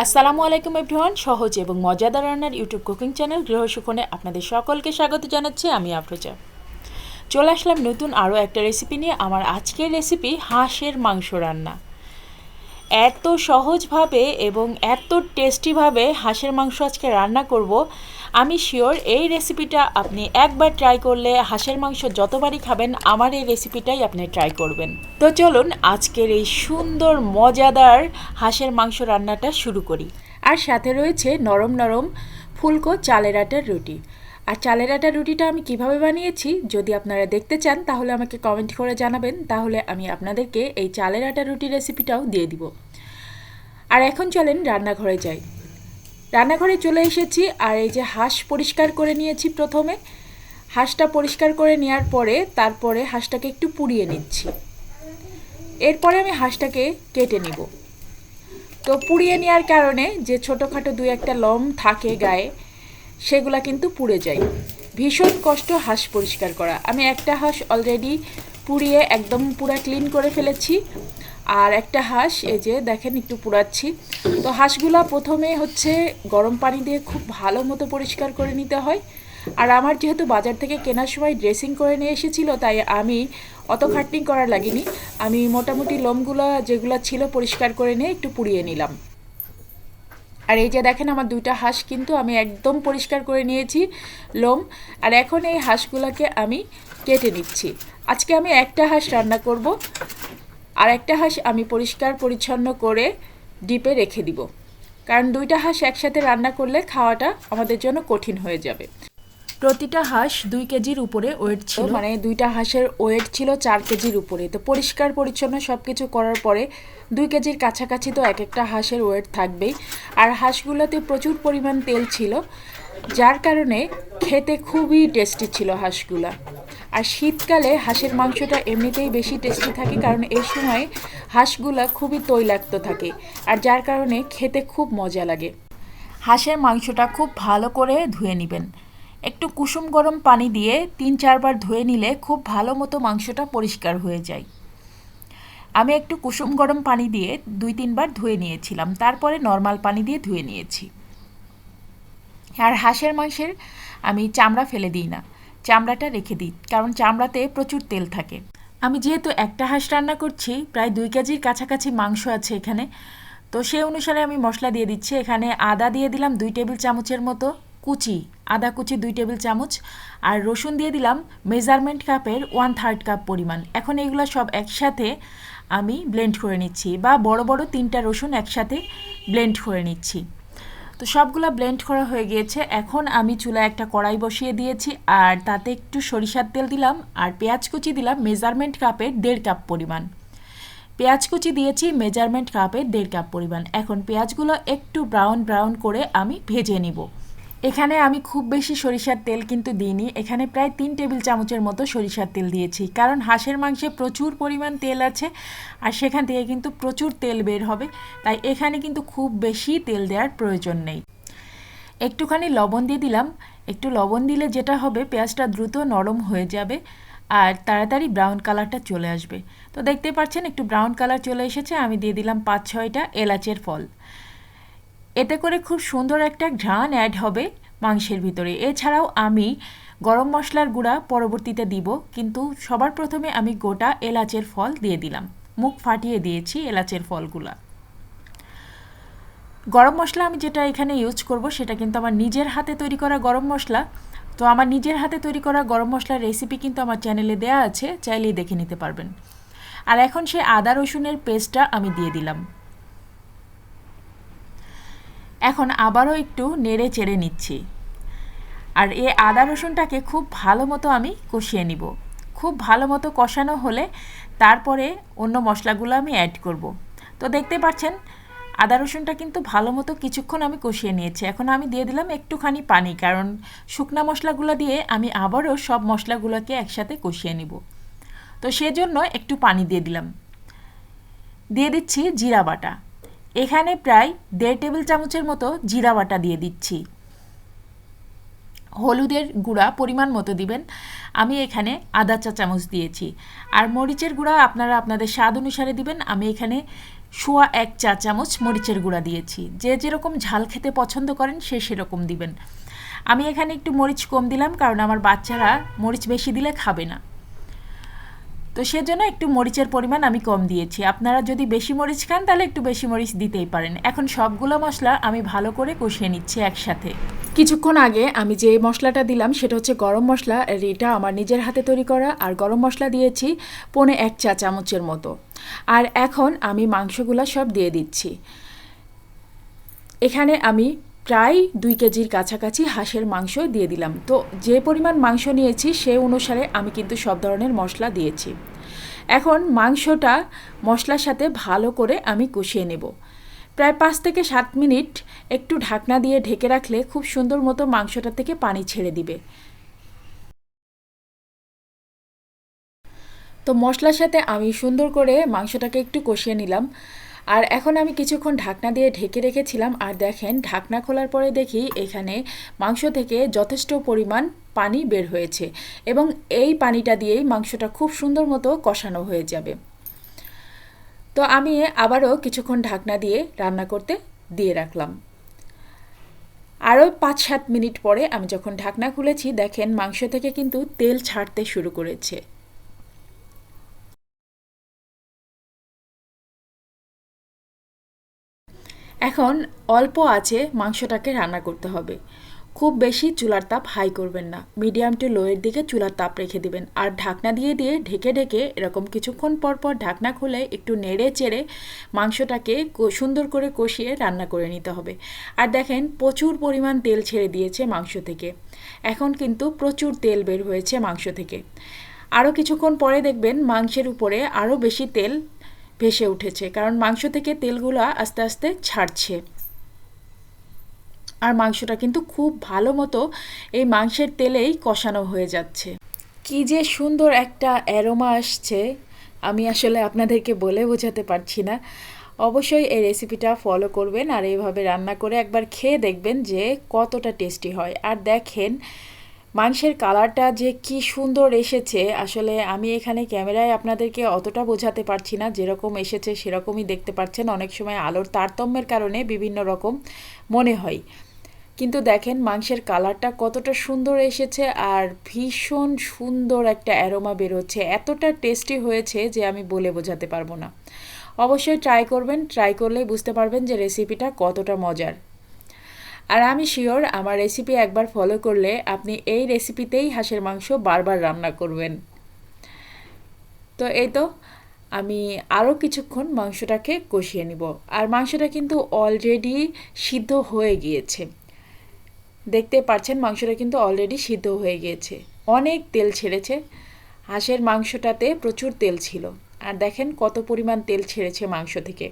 আসসালামু আলাইকুম এভরিওয়ান, সহজ এবং মজাদার রান্নার ইউটিউব কুকিং চ্যানেল গৃহসুখনে আপনাদের সকলকে স্বাগত জানাচ্ছি আমি আফরোজা। চলে আসলাম নতুন আরও একটা রেসিপি নিয়ে, আমার আজকের রেসিপি হাঁসের মাংস রান্না। এত সহজভাবে এবং এত টেস্টিভাবে হাঁসের মাংস আজকে রান্না করব, আমি শিওর এই রেসিপিটা আপনি একবার ট্রাই করলে হাঁসের মাংস যতবারই খাবেন, আমার এই রেসিপিটাই আপনি ট্রাই করবেন। তো চলুন আজকের এই সুন্দর, মজাদার হাঁসের মাংস রান্নাটা শুরু করি। আর সাথে রয়েছে নরম নরম ফুলকো চালের আটার রুটি। আর চালের আটা রুটিটা আমি কীভাবে বানিয়েছি যদি আপনারা দেখতে চান, তাহলে আমাকে কমেন্ট করে জানাবেন। তাহলে আমি আপনাদেরকে এই চালের আটা রুটি রেসিপিটাও দিয়ে দিব। আর এখন চলেন রান্নাঘরে যাই। রান্নাঘরে চলে এসেছি আর এই যে হাঁস পরিষ্কার করে নিয়েছি প্রথমে। হাঁসটা পরিষ্কার করে নেওয়ার পরে তারপরে হাঁসটাকে একটু পুড়িয়ে নিচ্ছি। এরপরে আমি হাঁসটাকে কেটে নিব। তো পুড়িয়ে নেওয়ার কারণে যে ছোটোখাটো দুই একটা লম থাকে গায়ে সেগুলা কিন্তু পুড়ে যায়। ভীষণ কষ্ট হাঁস পরিষ্কার করা। আমি একটা হাঁস অলরেডি পুড়িয়ে একদম পুরা ক্লিন করে ফেলেছি। আর একটা হাঁস, এই যে দেখেন একটু পুড়াচ্ছি। তো হাঁসগুলা প্রথমে হচ্ছে গরম পানি দিয়ে খুব ভালো মতো পরিষ্কার করে নিতে হয়। আর আমার যেহেতু বাজার থেকে কেনার সময় ড্রেসিং করে নিয়ে এসেছিল, তাই আমি অত খাটনি করার লাগেনি। আমি মোটামুটি লোমগুলো যেগুলো ছিল পরিষ্কার করে নিয়ে একটু পুড়িয়ে নিলাম। আর এই যে দেখেন আমার দুইটা হাঁস কিন্তু আমি একদম পরিষ্কার করে নিয়েছি লোম। আর এখন এই হাঁসগুলোকে আমি কেটে নিচ্ছি। আজকে আমি একটা হাঁস রান্না করব। আর একটা হাঁস আমি পরিষ্কার পরিচ্ছন্ন করে ডিপে রেখে দিব। কারণ দুইটা হাঁস একসাথে রান্না করলে খাওয়াটা আমাদের জন্য কঠিন হয়ে যাবে। প্রতিটা হাঁস দুই কেজির উপরে ওয়েট ছিল। মানে দুইটা হাঁসের ওয়েট ছিল চার কেজির উপরে। তো পরিষ্কার, পরিচ্ছন্ন সব কিছু করার পরে দুই কেজির কাছাকাছি তো এক একটা হাঁসের ওয়েট থাকবেই। আর হাঁসগুলোতে প্রচুর পরিমাণ তেল ছিল, যার কারণে খেতে খুবই টেস্টি ছিল হাঁসগুলা। আর শীতকালে হাঁসের মাংসটা এমনিতেই বেশি টেস্টি থাকে, কারণ এই সময় হাঁসগুলা খুবই তৈলাক্ত থাকে, আর যার কারণে খেতে খুব মজা লাগে। হাঁসের মাংসটা খুব ভালো করে ধুয়ে নেবেন। একটু কুসুম গরম পানি দিয়ে তিন চারবার ধুয়ে নিলে খুব ভালো মতো মাংসটা পরিষ্কার হয়ে যায়। আমি একটু কুসুম গরম পানি দিয়ে দুই তিনবার ধুয়ে নিয়েছিলাম, তারপরে নর্মাল পানি দিয়ে ধুয়ে নিয়েছি। আর হাঁসের মাংসের আমি চামড়া ফেলে দিই না, চামড়াটা রেখে দিই, কারণ চামড়াতে প্রচুর তেল থাকে। আমি যেহেতু একটা হাঁস রান্না করছি, প্রায় দুই কেজির কাছাকাছি মাংস আছে এখানে, তো সেই অনুসারে আমি মশলা দিয়ে দিচ্ছি। এখানে আদা দিয়ে দিলাম দুই টেবিল চামচের মতো। কুচি, আদা কুচি দুই টেবিল চামচ আর রসুন দিয়ে দিলাম মেজারমেন্ট কাপের ওয়ান থার্ড কাপ পরিমাণ। এখন এগুলো সব একসাথে আমি ব্লেন্ড করে নিচ্ছি বা বড় বড় তিনটা রসুন একসাথে ব্লেন্ড করে নিচ্ছি। তো সবগুলো ব্লেন্ড করা হয়ে গিয়েছে। এখন আমি চুলায় একটা কড়াই বসিয়ে দিয়েছি আর তাতে একটু সরিষার তেল দিলাম আর পেঁয়াজ কুচি দিলাম মেজারমেন্ট কাপের দেড় কাপ পরিমাণ। পেঁয়াজ কুচি দিয়েছি, মেজারমেন্ট কাপের দেড় কাপ পরিমাণ। এখন পেঁয়াজগুলো একটু ব্রাউন ব্রাউন করে আমি ভেজে নিব। এখানে আমি খুব বেশি সরিষার তেল কিন্তু দিইনি। এখানে প্রায় তিন টেবিল চামচের মতো সরিষার তেল দিয়েছি। কারণ হাঁসের মাংসে প্রচুর পরিমাণ তেল আছে আর সেখান থেকে কিন্তু প্রচুর তেল বের হবে। তাই এখানে কিন্তু খুব বেশি তেল দেওয়ার প্রয়োজন নেই। একটুখানি লবণ দিয়ে দিলাম। একটু লবণ দিলে যেটা হবে, পেঁয়াজটা দ্রুত নরম হয়ে যাবে আর তাড়াতাড়ি ব্রাউন কালারটা চলে আসবে। তো দেখতে পাচ্ছেন, একটু ব্রাউন কালার চলে এসেছে। আমি দিয়ে দিলাম পাঁচ ছয়টা এলাচের ফল। এতে করে খুব সুন্দর একটা ঘ্রাণ অ্যাড হবে মাংসের ভিতরে। এছাড়াও আমি গরম মশলার গুঁড়া পরবর্তীতে দিব, কিন্তু সবার প্রথমে আমি গোটা এলাচের ফল দিয়ে দিলাম। মুখ ফাটিয়ে দিয়েছি এলাচের ফলগুলা। গরম মশলা আমি যেটা এখানে ইউজ করব, সেটা কিন্তু আমার নিজের হাতে তৈরি করা গরম মশলা। তো আমার নিজের হাতে তৈরি করা গরম মশলার রেসিপি কিন্তু আমার চ্যানেলে দেয়া আছে, চাইলেই দেখে নিতে পারবেন। আর এখন সে আদা রসুনের পেস্টটা আমি দিয়ে দিলাম। এখন আবারও একটু নেড়ে চেড়ে নিচ্ছি। আর এই আদা রসুনটাকে খুব ভালো মতো আমি কষিয়ে নিব। খুব ভালো মতো কষানো হলে তারপরে অন্য মশলাগুলো আমি অ্যাড করব। তো দেখতে পাচ্ছেন, আদা রসুনটা কিন্তু ভালো মতো কিছুক্ষণ আমি কষিয়ে নিয়েছি। এখন আমি দিয়ে দিলাম একটুখানি পানি, কারণ শুকনা মশলাগুলো দিয়ে আমি আবারও সব মশলাগুলোকে একসাথে কষিয়ে নিব। তো সেজন্য একটু পানি দিয়ে দিলাম। দিয়ে দিচ্ছি জিরা বাটা। এখানে প্রায় দেড় টেবিল চামচের মতো জিরা বাটা দিয়ে দিচ্ছি। হলুদের গুঁড়া পরিমাণ মতো দিবেন। আমি এখানে আদা চা চামচ দিয়েছি। আর মরিচের গুঁড়া আপনারা আপনাদের স্বাদ অনুসারে দিবেন। আমি এখানে সোয়া এক চা চামচ মরিচের গুঁড়া দিয়েছি। যে যেরকম ঝাল খেতে পছন্দ করেন সে সেরকম দিবেন। আমি এখানে একটু মরিচ কম দিলাম, কারণ আমার বাচ্চারা মরিচ বেশি দিলে খাবে না। তো সেজন্য একটু মরিচের পরিমাণ আমি কম দিয়েছি। আপনারা যদি বেশি মরিচ খান, তাহলে একটু বেশি মরিচ দিতেই পারেন। এখন সবগুলো মশলা আমি ভালো করে কষিয়ে নিচ্ছি একসাথে। কিছুক্ষণ আগে আমি যে মশলাটা দিলাম, সেটা হচ্ছে গরম মশলা। এটা আমার নিজের হাতে তৈরি করা। আর গরম মশলা দিয়েছি পনে এক চা চামচের মতো। আর এখন আমি মাংসগুলো সব দিয়ে দিচ্ছি। এখানে আমি প্রায় দুই কেজির কাছাকাছি হাঁসের মাংস দিয়ে দিলাম। তো যে পরিমাণ মাংস নিয়েছি সে অনুসারে আমি কিন্তু সব ধরনের মশলা দিয়েছি। এখন মাংসটা মশলার সাথে ভালো করে আমি কষিয়ে নেব। প্রায় পাঁচ থেকে সাত মিনিট একটু ঢাকনা দিয়ে ঢেকে রাখলে খুব সুন্দর মতো মাংসটা থেকে পানি ছেড়ে দিবে। তো মশলার সাথে আমি সুন্দর করে মাংসটাকে একটু কষিয়ে নিলাম। আর এখন আমি কিছুক্ষণ ঢাকনা দিয়ে ঢেকে রেখেছিলাম, আর দেখেন ঢাকনা খোলার পরে দেখি এখানে মাংস থেকে যথেষ্ট পরিমাণ পানি বের হয়েছে এবং এই পানিটা দিয়েই মাংসটা খুব সুন্দর মতো কষানো হয়ে যাবে। তো আমি আবারও কিছুক্ষণ ঢাকনা দিয়ে রান্না করতে দিয়ে রাখলাম। আরও পাঁচ সাত মিনিট পরে আমি যখন ঢাকনা খুলেছি, দেখেন মাংস থেকে কিন্তু তেল ছাড়তে শুরু করেছে। এখন অল্প আছে মাংসটাকে রান্না করতে হবে। খুব বেশি চুলার তাপ হাই করবেন না। মিডিয়াম টু লোয়ের দিকে চুলার তাপ রেখে দিবেন। আর ঢাকনা দিয়ে দিয়ে ঢেকে ঢেকে এরকম কিছুক্ষণ পর পর ঢাকনা খুলে একটু নেড়ে চেড়ে মাংসটাকে সুন্দর করে কষিয়ে রান্না করে নিতে হবে। আর দেখেন প্রচুর পরিমাণ তেল ছেড়ে দিয়েছে মাংস থেকে। এখন কিন্তু প্রচুর তেল বের হয়েছে মাংস থেকে। আরও কিছুক্ষণ পরে দেখবেন মাংসের উপরে আরও বেশি তেল ভেসে উঠেছে, কারণ মাংস থেকে তেলগুলো আস্তে আস্তে ছাড়ছে। আর মাংসটা কিন্তু খুব ভালো মতো এই মাংসের তেলেই কষানো হয়ে যাচ্ছে। কি যে সুন্দর একটা অ্যারোমা আসছে, আমি আসলে আপনাদেরকে বলে বোঝাতে পারছি না। অবশ্যই এই রেসিপিটা ফলো করবেন আর এইভাবে রান্না করে একবার খেয়ে দেখবেন যে কতটা টেস্টি হয়। আর দেখেন মাংসের কালারটা যে কি সুন্দর এসেছে, আসলে আমি এখানে ক্যামেরায় আপনাদেরকে অতটা বোঝাতে পারছি না। যেরকম এসেছে সেরকমই দেখতে পাচ্ছেন। অনেক সময় আলোর তারতম্যের কারণে বিভিন্ন রকম মনে হয়। কিন্তু দেখেন, মাংসের কালারটা কতটা সুন্দর এসেছে আর ভীষণ সুন্দর একটা অ্যারোমা বেরোচ্ছে। এতটা টেস্টি হয়েছে যে আমি বলে বোঝাতে পারব না। অবশ্যই ট্রাই করবেন। ট্রাই করলেই বুঝতে পারবেন যে রেসিপিটা কতটা মজার। আর আমি শিওর আমার রেসিপি একবার ফলো করলে আপনি এই রেসিপিতেই হাঁসের মাংস বারবার রান্না করবেন। তো এই তো, আমি আরও কিছুক্ষণ মাংসটাকে কষিয়ে নিব। আর মাংসটা কিন্তু অলরেডি সিদ্ধ হয়ে গিয়েছে। দেখতে পাচ্ছেন মাংসটা কিন্তু অলরেডি সিদ্ধ হয়ে গিয়েছে। অনেক তেল ছেড়েছে। হাঁসের মাংসটাতে প্রচুর তেল ছিল। আর দেখেন কত পরিমাণ তেল ছেড়েছে মাংস থেকে।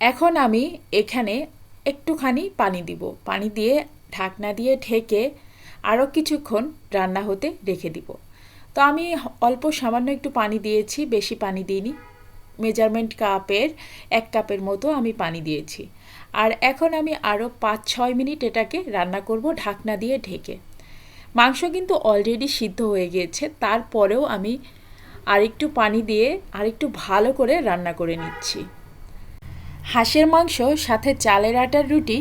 এখন আমি এখানে একটুখানি পানি দিব। পানি দিয়ে ঢাকনা দিয়ে ঢেকে আরও কিছুক্ষণ রান্না হতে রেখে দিব। তো আমি অল্প সামান্য একটু পানি দিয়েছি, বেশি পানি দিইনি। মেজারমেন্ট কাপের এক কাপের মতো আমি পানি দিয়েছি। আর এখন আমি আরও পাঁচ, ছয় মিনিট এটাকে রান্না করব ঢাকনা দিয়ে ঢেকে। মাংস কিন্তু অলরেডি সিদ্ধ হয়ে গিয়েছে, তারপরেও আমি আরেকটু পানি দিয়ে আরেকটু ভালো করে রান্না করে নিচ্ছি। হাঁসের মাংস, সাথে চালের আটার রুটি,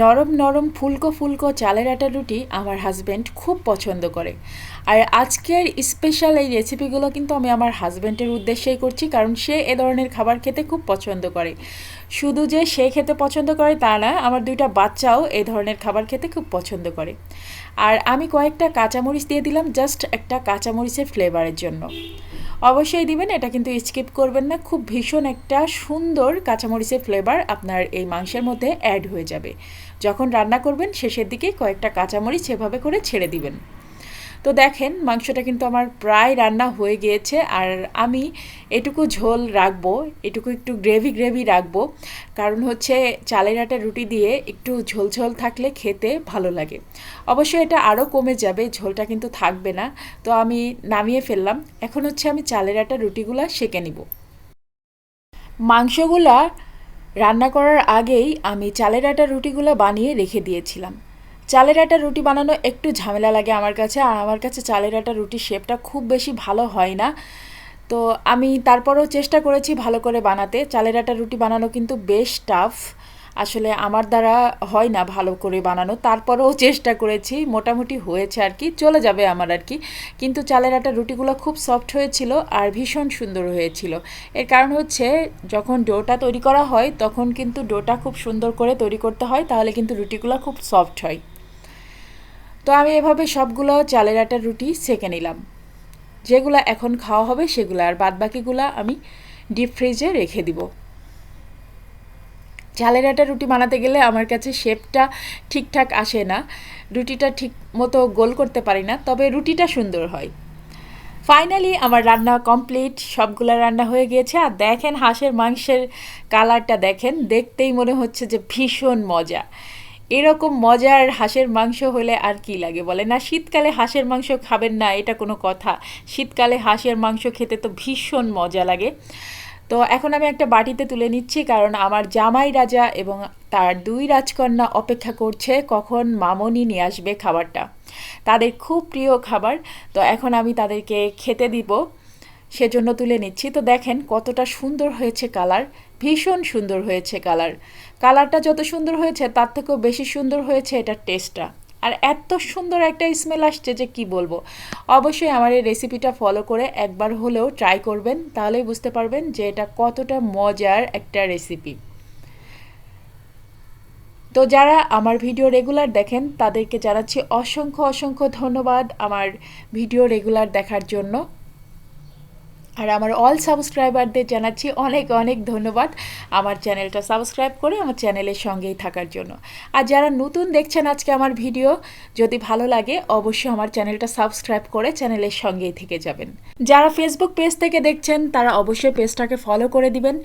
নরম নরম ফুলকো ফুলকো চালের আটার রুটি আমার হাজব্যান্ড খুব পছন্দ করে। আর আজকের স্পেশাল এই রেসিপিগুলো কিন্তু আমি আমার হাজব্যান্ডের উদ্দেশ্যেই করছি, কারণ সে এ ধরনের খাবার খেতে খুব পছন্দ করে। শুধু যে সে খেতে পছন্দ করে তা না, আমার দুইটা বাচ্চাও এ ধরনের খাবার খেতে খুব পছন্দ করে। আর আমি কয়েকটা কাঁচামরিচ দিয়ে দিলাম জাস্ট একটা কাঁচামরিচের ফ্লেভারের জন্য। অবশ্যই দিবেন, এটা কিন্তু স্কিপ করবেন না, খুব ভীষণ একটা সুন্দর কাঁচামরিচের ফ্লেভার আপনার এই মাংসের মধ্যে অ্যাড হয়ে যাবে। যখন রান্না করবেন, শেষের দিকে কয়েকটা কাঁচামরিচ এভাবে করে ছেড়ে দিবেন। তো দেখেন, মাংসটা কিন্তু আমার প্রায় রান্না হয়ে গিয়েছে আর আমি এটুকু ঝোল রাখব, এটুকু একটু গ্রেভি গ্রেভি রাখব। কারণ হচ্ছে চালের আটা রুটি দিয়ে একটু ঝোল ঝোল থাকলে খেতে ভালো লাগে। অবশ্যই এটা আরও কমে যাবে, ঝোলটা কিন্তু থাকবে না। তো আমি নামিয়ে ফেললাম, এখন হচ্ছে আমি চালের আটা রুটিগুলা সেঁকে নিব। মাংসগুলা রান্না করার আগেই আমি চালের আটা রুটিগুলো বানিয়ে রেখে দিয়েছিলাম। চালের আটা রুটি বানানো একটু ঝামেলা লাগে আমার কাছে, আর আমার কাছে চালের আটা রুটির শেপটা খুব বেশি ভালো হয় না। তো আমি তারপরেও চেষ্টা করেছি ভালো করে বানাতে। চালের আটা রুটি বানানো কিন্তু বেশ টাফ আসলে আমার দ্বারা হয় না ভালো করে বানানো। তারপরেও চেষ্টা করেছি, মোটামুটি হয়েছে আর কি, চলে যাবে আমার আর কি। কিন্তু চালের আটা রুটিগুলো খুব সফট হয়েছিল আর ভীষণ সুন্দর হয়েছিল। এর কারণ হচ্ছে, যখন ডোটা তৈরি করা হয়, তখন কিন্তু ডোটা খুব সুন্দর করে তৈরি করতে হয়, তাহলে কিন্তু রুটিগুলো খুব সফট হয়। তো আমি এভাবে সবগুলো চালের আটার রুটি সেঁকে নিলাম। যেগুলো এখন খাওয়া হবে সেগুলো, আর বাদ বাকিগুলো আমি ডিপ ফ্রিজে রেখে দিব। চালের আটা রুটি বানাতে গেলে আমার কাছে শেপটা ঠিকঠাক আসে না। রুটিটা ঠিক মতো গোল করতে পারি না, তবে রুটিটা সুন্দর হয়। ফাইনালি আমার রান্না কমপ্লিট সবগুলো রান্না হয়ে গিয়েছে। আর দেখেন হাঁসের মাংসের কালারটা দেখেন, দেখতেই মনে হচ্ছে যে ভীষণ মজা। এরকম মজার হাঁসের মাংস হলে আর কি লাগে বলে? না, শীতকালে হাঁসের মাংস খাবেন না, এটা কোনো কথা। শীতকালে হাঁসের মাংস খেতে তো ভীষণ মজা লাগে। তো এখন আমি একটা বাটিতে তুলে নিচ্ছি, কারণ আমার জামাই রাজা এবং তার দুই রাজকন্যা অপেক্ষা করছে কখন মামনি নিয়ে আসবে খাবারটা। তাদের খুব প্রিয় খাবার, তো এখন আমি তাদেরকে খেতে দিব, সেজন্য তুলে নিচ্ছি। তো দেখেন কতটা সুন্দর হয়েছে কালার। ভীষণ সুন্দর হয়েছে কালার। কালারটা যত সুন্দর হয়েছে, তার থেকেও বেশি সুন্দর হয়েছে এটার টেস্টটা আর এত সুন্দর একটা স্মেল আসছে যে কি বলব? অবশ্যই আমার এই রেসিপিটা ফলো করে একবার হলেও ট্রাই করবেন, তাহলেই বুঝতে পারবেন যে এটা কতটা মজার একটা রেসিপি তো যারা আমার ভিডিও রেগুলার দেখেন, তাদেরকে জানাচ্ছি অসংখ্য অসংখ্য ধন্যবাদ আমার ভিডিও রেগুলার দেখার জন্য। আর আমার অল সাবস্ক্রাইবারদের জানাচ্ছি অনেক অনেক ধন্যবাদ আমার চ্যানেলটা সাবস্ক্রাইব করে আমার চ্যানেলের সঙ্গেই থাকার জন্য। আর যারা নতুন দেখছেন আজকে আমার ভিডিও যদি ভালো লাগে, অবশ্যই আমার চ্যানেলটা সাবস্ক্রাইব করে চ্যানেলের সঙ্গেই থেকে যাবেন। যারা ফেসবুক পেজ থেকে দেখছেন, তারা অবশ্যই পেজটাকে ফলো করে দিবেন।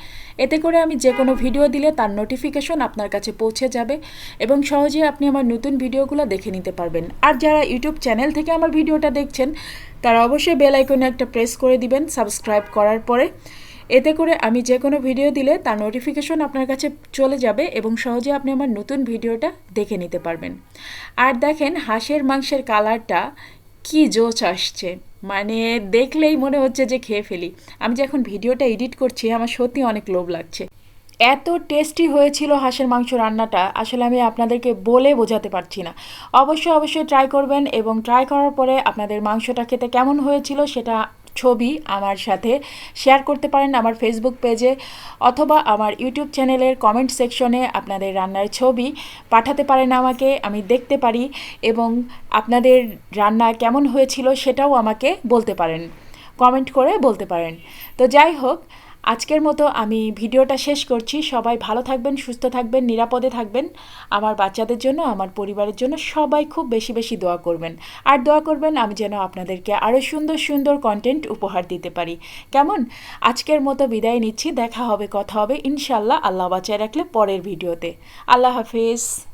এতে করে আমি যে কোনো ভিডিও দিলে তার নোটিফিকেশন আপনার কাছে পৌঁছে যাবে এবং সহজেই আপনি আমার নতুন ভিডিওগুলো দেখে নিতে পারবেন। আর যারা ইউটিউব চ্যানেল থেকে আমার ভিডিওটা দেখছেন তারা অবশ্যই বেল আইকনে একটা প্রেস করে দিবেন সাবস্ক্রাইব করার পরে। এতে করে আমি যে কোনো ভিডিও দিলে তার নোটিফিকেশন আপনার কাছে চলে যাবে এবং সহজে আপনি আমার নতুন ভিডিওটা দেখে নিতে পারবেন। আর দেখেন হাঁসের মাংসের কালারটা কি জোচ আসছে। মানে দেখলেই মনে হচ্ছে যে খেয়ে ফেলি। আমি যে এখন ভিডিওটা এডিট করছি, আমার সত্যি অনেক লোভ লাগছে। এত টেস্টি হয়েছিল হাঁসের মাংস রান্নাটা, আসলে আমি আপনাদেরকে বলে বোঝাতে পারছি না। অবশ্যই অবশ্যই ট্রাই করবেন এবং ট্রাই করার পরে আপনাদের মাংসটা খেতে কেমন হয়েছিল সেটা ছবি আমার সাথে শেয়ার করতে পারেন আমার ফেসবুক পেজে অথবা আমার ইউটিউব চ্যানেলের কমেন্ট সেকশনে আপনাদের রান্নার ছবি পাঠাতে পারেন আমাকে, আমি দেখতে পারি এবং আপনাদের রান্না কেমন হয়েছিল সেটাও আমাকে বলতে পারেন। কমেন্ট করে বলতে পারেন। তো যাই হোক আজকের মতো আমি ভিডিওটা শেষ করছি। সবাই ভালো থাকবেন, সুস্থ থাকবেন, নিরাপদে থাকবেন। আমার বাচ্চাদের জন্য, আমার পরিবারের জন্য সবাই খুব বেশি বেশি দোয়া করবেন। আর দোয়া করবেন আমি যেন আপনাদেরকে আরও সুন্দর সুন্দর কন্টেন্ট উপহার দিতে পারি। কেমন? আজকের মতো বিদায় নিচ্ছি। দেখা হবে, কথা হবে। ইনশাল্লাহ আল্লাহ বাঁচায় রাখলে পরের ভিডিওতে। আল্লাহ হাফিজ।